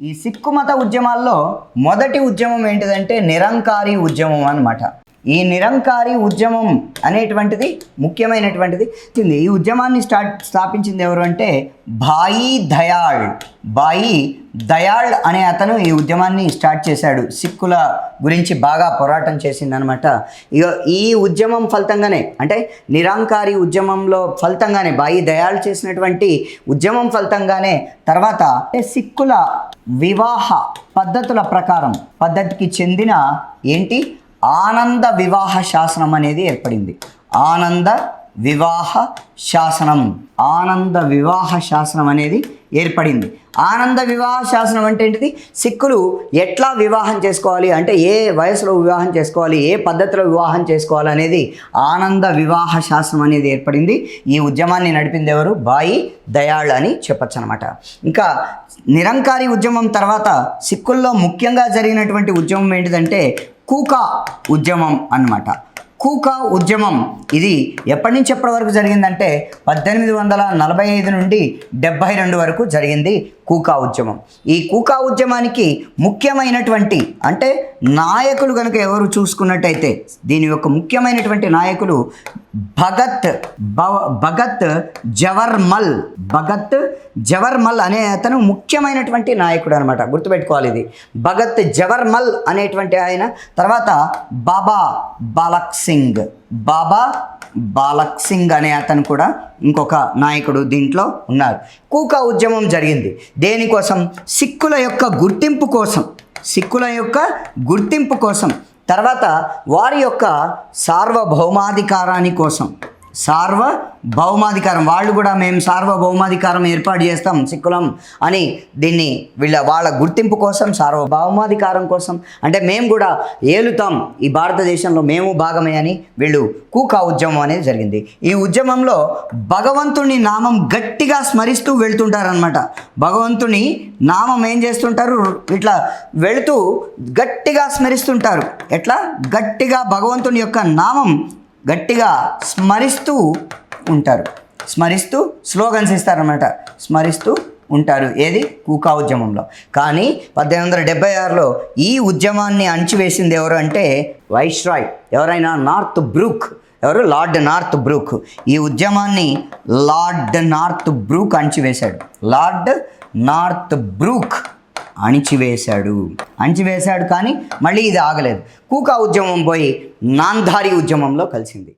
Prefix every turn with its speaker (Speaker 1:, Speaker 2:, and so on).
Speaker 1: ఈ సిక్కు మత ఉద్యమాల్లో మొదటి ఉద్యమం ఏంటిదంటే నిరంకారి ఉద్యమం అనమాట ఈ నిరంకారి ఉద్యమం అనేటువంటిది ముఖ్యమైనటువంటిది ఈ ఉద్యమాన్ని స్టార్ట్ స్థాపించింది ఎవరు అంటే భాయి దయాళ్. భాయి దయాళ్ అనే అతను ఈ ఉద్యమాన్ని స్టార్ట్ చేశాడు. సిక్కుల గురించి బాగా పోరాటం చేసిందనమాట ఇక ఈ ఉద్యమం ఫలితంగానే అంటే నిరంకారి ఉద్యమంలో ఫలితంగానే బాయి దయాళ్ చేసినటువంటి ఉద్యమం ఫలితంగానే తర్వాత సిక్కుల వివాహ పద్ధతుల ప్రకారం పద్ధతికి చెందిన ఏంటి? ఆనంద వివాహ శాసనం అనేది ఏర్పడింది. ఆనంద వివాహ శాసనం. ఆనంద వివాహ శాసనం అనేది ఏర్పడింది. ఆనంద వివాహ శాసనం అంటే ఏంటిది? సిక్కులు ఎట్లా వివాహం చేసుకోవాలి? అంటే ఏ వయసులో వివాహం చేసుకోవాలి? ఏ పద్ధతిలో వివాహం చేసుకోవాలి అనేది ఆనంద వివాహ శాసనం అనేది ఏర్పడింది. ఈ ఉద్యమాన్ని నడిపింది ఎవరు? బాయి దయాళ్ అని చెప్పచ్చు అనమాట ఇంకా నిరంకారి ఉద్యమం తర్వాత సిక్కుల్లో ముఖ్యంగా జరిగినటువంటి ఉద్యమం ఏంటిదంటే కూకా ఉద్యమం అన్నమాట. కూకా ఉద్యమం. ఇది ఎప్పటి నుంచి ఎప్పటి వరకు జరిగిందంటే పద్దెనిమిది వందల నలభై ఐదు నుండి డెబ్బై రెండు వరకు జరిగింది కూకా ఉద్యమం. ఈ కూకా ఉద్యమానికి ముఖ్యమైనటువంటి అంటే నాయకులు కనుక ఎవరు చూసుకున్నట్టయితే దీని యొక్క ముఖ్యమైనటువంటి నాయకులు భగత్ భవ భగత్ జవర్మల్. భగత్ జవర్మల్ అనే అతను ముఖ్యమైనటువంటి నాయకుడు అనమాట గుర్తుపెట్టుకోవాలి ఇది. భగత్ జవర్మల్ అనేటువంటి ఆయన తర్వాత బాబా బాలక్స్. సింగ్. బాబా బాలక్ సింగ్ అనే అతను కూడా ఇంకొక నాయకుడు దీంట్లో ఉన్నారు. కూకా ఉద్యమం జరిగింది. దేనికోసం సిక్కుల యొక్క గుర్తింపు కోసం. సిక్కుల యొక్క గుర్తింపు కోసం. తర్వాత వారి యొక్క సార్వభౌమాధికారాని కోసం. సార్వభౌమాధికారం వాళ్ళు కూడా మేము సార్వభౌమాధికారం ఏర్పాటు చేస్తాం సిక్కులం అని దీన్ని వీళ్ళ వాళ్ళ గుర్తింపు కోసం సార్వభౌమాధికారం కోసం. అంటే మేము కూడా ఏలుతాం ఈ భారతదేశంలో మేము భాగమే అని వీళ్ళు కూకా ఉద్యమం అనేది జరిగింది. ఈ ఉద్యమంలో భగవంతుని నామం గట్టిగా స్మరిస్తూ వెళ్తుంటారనమాట భగవంతుని నామం ఏం చేస్తుంటారు? ఇట్లా వెళుతూ గట్టిగా స్మరిస్తుంటారు. ఎట్లా? గట్టిగా భగవంతుని యొక్క నామం గట్టిగా స్మరిస్తూ ఉంటారు. స్మరిస్తూ స్లోగన్స్ ఇస్తారనమాట స్మరిస్తూ ఉంటారు. ఏది? కూకా ఉద్యమంలో. కానీ పద్దెనిమిది వందల డెబ్బై ఆరులో ఈ ఉద్యమాన్ని అణిచివేసింది ఎవరు అంటే వైస్రాయ్ ఎవరైనా నార్త్ బ్రూక్? ఎవరు? Lord Northbrook. ఈ ఉద్యమాన్ని Lord Northbrook అణిచివేశాడు. Lord Northbrook. అణిచివేశాడు. అణిచివేశాడు కానీ మళ్ళీ ఇది ఆగలేదు. కూకా ఉద్యమం పోయి నాంధారి ఉద్యమంలో కలిసింది.